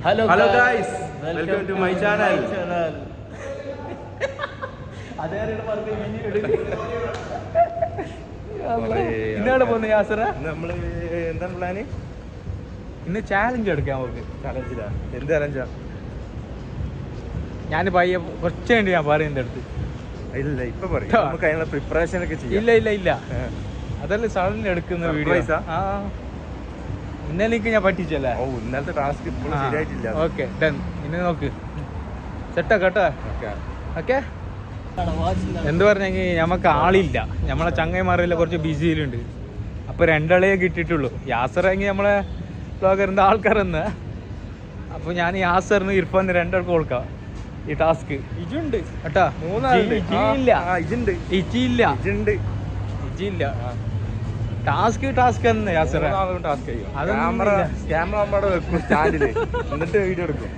Hello hello guys welcome to my channel ഇന്നാണ് പോകുന്നത് യാസറ? നമ്മൾ എന്താണ് പ്ലാന് ഇന്ന് ചാലഞ്ച് എടുക്കാം നമുക്ക്. ചാലഞ്ചിലാ എന്ത് ചാലഞ്ചാ ഞാൻ പയ്യ കുറച്ച് വേണ്ടി ഞാൻ പറയും എന്റെ അടുത്ത്. ഇല്ല ഇപ്പൊ പറയും. നമുക്ക് അതിനുള്ള പ്രിപ്പറേഷൻ ഒക്കെ ചെയ്യാം. ഇല്ല ഇല്ല ഇല്ല. അതല്ല സഡൻലി എടുക്കുന്ന വീഡിയോ ആ? ആ ഇന്നലേക്ക് ഞാൻ പറ്റിച്ചല്ലേ? ഓ ഇന്നലത്തെ ടാസ്ക് ഇപ്പോഴും ശരിയായിട്ടില്ല. ഓക്കെ ഡൺ ഇന്നെ നോക്ക്. സെറ്റാ കേട്ടോ ഓക്കേ ഓക്കെ എന്ത് പറഞ്ഞെങ്കിൽ നമുക്ക് ആളില്ല. നമ്മളെ ചങ്ങൈമാരെല്ലാം കുറച്ച് ബിസിയിലുണ്ട്. അപ്പൊ രണ്ടാളെയേ കിട്ടിയിട്ടുള്ളൂ. യാസറെങ്കിൽ നമ്മളെ ബ്ലോഗറിന്റെ ആൾക്കാരെന്ന്. അപ്പൊ ഞാൻ യാസറിന് ഇർഫാന് രണ്ടാൾക്ക് കൊടുക്കാം. ഈ ടാസ്ക് ഇജുണ്ട് കേട്ടാ? മൂന്നാളുണ്ട്. ഇജിയില്ല ഇജുണ്ട് ഇജിയില്ല ഇജുണ്ട് ഇജിയില്ല ടാസ്ക് ടാസ്ക് തന്നെ യാസറ. ടാസ്ക് ക്യാമറ ക്യാമറ നമ്മുടെ വെക്കും സ്റ്റാൻഡിൽ. എന്നിട്ട് വീഡിയോ എടുക്കും.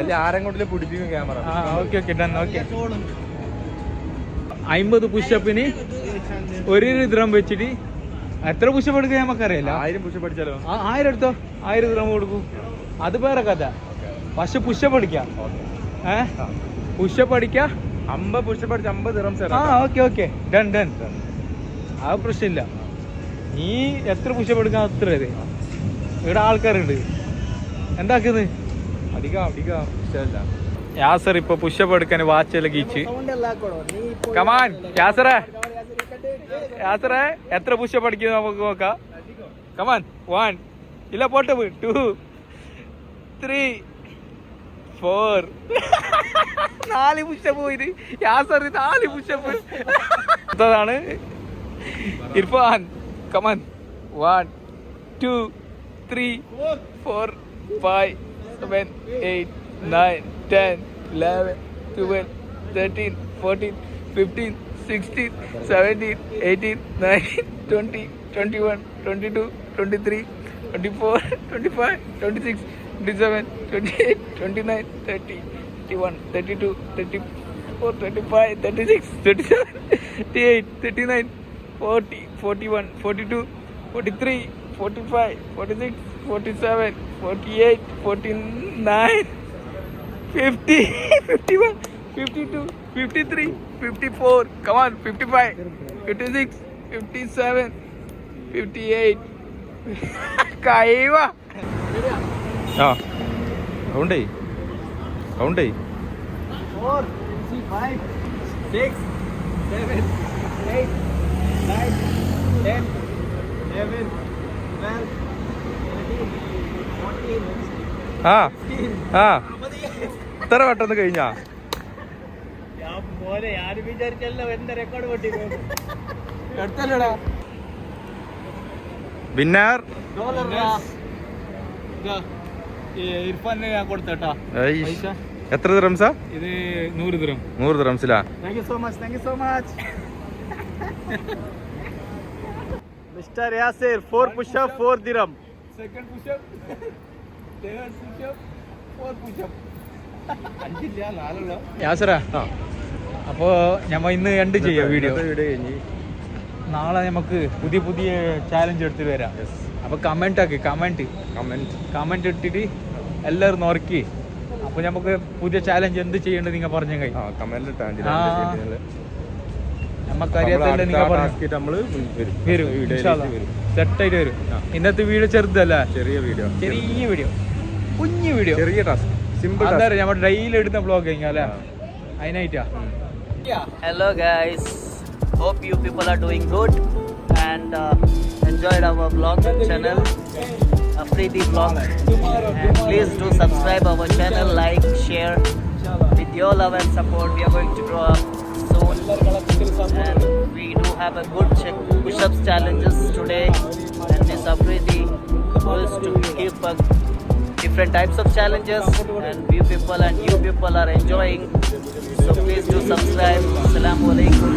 അല്ല ആരും കൊണ്ടിൽ പിടിപ്പിക്കും camera. Okay okay done okay. അമ്പത് പുഷപ്പിന് ഒരു ദ്രം വെച്ചിട്ട് എത്ര പുഷപ്പ് എടുക്കുക നമുക്കറിയില്ല. ആയിരം പുഷപ്പ് അടിച്ചാലോ? ആയിരം എടുത്തോ? ആയിരം ദ്രം കൊടുക്കും. അത് വേറെ കഥ. പക്ഷെ പുഷപ്പ് അടിക്കാം. ഏ? പുഷപ്പ് അടിക്കാം. അമ്പത് പുഷപ്പ് പഠിച്ച അമ്പത് ദ്രം ആ ഓക്കെ ഓക്കെ. Done done. ആ പ്രശ്നമില്ല. നീ എത്ര പുഷപ്പ് എടുക്കാൻ അത്ര ഇത്? ഇവിടെ ആൾക്കാരുണ്ട്. എന്താക്കുന്നത് അടിക്കാം അടിക്കാം. ഇഷ്ടമല്ല. യാസർ ഇപ്പൊ പുഷപ്പ് എടുക്കാൻ വാച്ച് ലഗീച്ച് കമാൻ യാസറേ. യാസറേ എത്ര പുഷപ്പ് അടിക്കുന്നത് നമുക്ക് നോക്കാം. കമാൻ വൺ ഇല്ല പോട്ടെ ടു ത്രീ ഫോർ നാല് പുഷപ്പ് പോയിന്. യാസർ നാല് പുഷപ്പ് അടുത്തതാണ് Irfan. come on. One, two, three, four, five, seven, eight, nine, ten, eleven, twelve, thirteen, fourteen, fifteen, sixteen, seventeen, eighteen, nineteen, twenty, twenty-one, twenty-two, twenty-three, twenty-four, twenty-five, twenty-six, twenty-seven, twenty-eight, twenty-nine, thirty, thirty-one, thirty-two, thirty-four, thirty-five, thirty-six, thirty-seven, thirty-eight, thirty-nine. Eight forty forty one forty two forty three forty five forty six forty seven forty eight forty nine fifty fifty one fifty two fifty three fifty four come on fifty five fifty six fifty seven fifty eight. കൈവ. ആ കൗണ്ടേ Koundé four five six seven eight, nine, ten, eleven, twelve, thirteen, fourteen, ആ fifteen. ആ. ഇത്ര പെട്ടെന്ന് കഴിഞ്ഞാ? ഞാൻ പോലെ ആരും വിചാരിച്ചല്ലോ എന്റെ റെക്കോർഡ് പൊട്ടി എടുത്തല്ലോടാ. വിന്നർ. ഇർഫാന് ഞാൻ കൊടുത്തട്ടാ. എത്ര ദിറംസാ ഇത് നൂറ് ദ്രം. നൂറ് ദിറംസിലാ thank you so much thank you so much. Mr. Yasir, four push up, four dirham. Second push up, third push up, four push up. അഞ്ചില്ല നാലുള്ള യാസറ അപ്പോ ഞമ്മ ഇന്ന് എന്ത് ചെയ്യാം വീഡിയോ വീഡിയോ കഴിഞ്ഞ്. നാളെ നമുക്ക് പുതിയ പുതിയ ചാലഞ്ച് എടുത്തിട്ട് വരാം. അപ്പൊ കമന്റ് ആക്കി കമന്റ് കമന്റ് കമന്റ് ഇട്ടിട്ട് എല്ലാവരും നോക്കി അപ്പൊ നമുക്ക് പുതിയ ചാലഞ്ച് എന്ത് ചെയ്യേണ്ടത് നിങ്ങൾ പറഞ്ഞു കൈ കമന്റ് ആ. സെറ്റായിട്ട് വരും ആ. ഇന്നത്തെ വീഡിയോ ചെറുതല്ല ചെറിയ വീഡിയോ ചെറിയ വീഡിയോ കുഞ്ഞു വീഡിയോ ചെറിയ ടാസ്ക് സിമ്പിൾ നമ്മൾ ഡെയിലി എടുത്ത ബ്ലോഗ് കഴിഞ്ഞാൽ അല്ലേ അതിനായിട്ടാ people are doing good and uh, enjoyed our vlog channel, Afridi Vlog. And please do subscribe our channel, like, share. With your love and support, we are going to grow up soon. And we do have a good push-ups challenges today. And this Afridi goes to keep a different types of challenges. And few people and you people are enjoying. So please do subscribe. Assalamu alaikum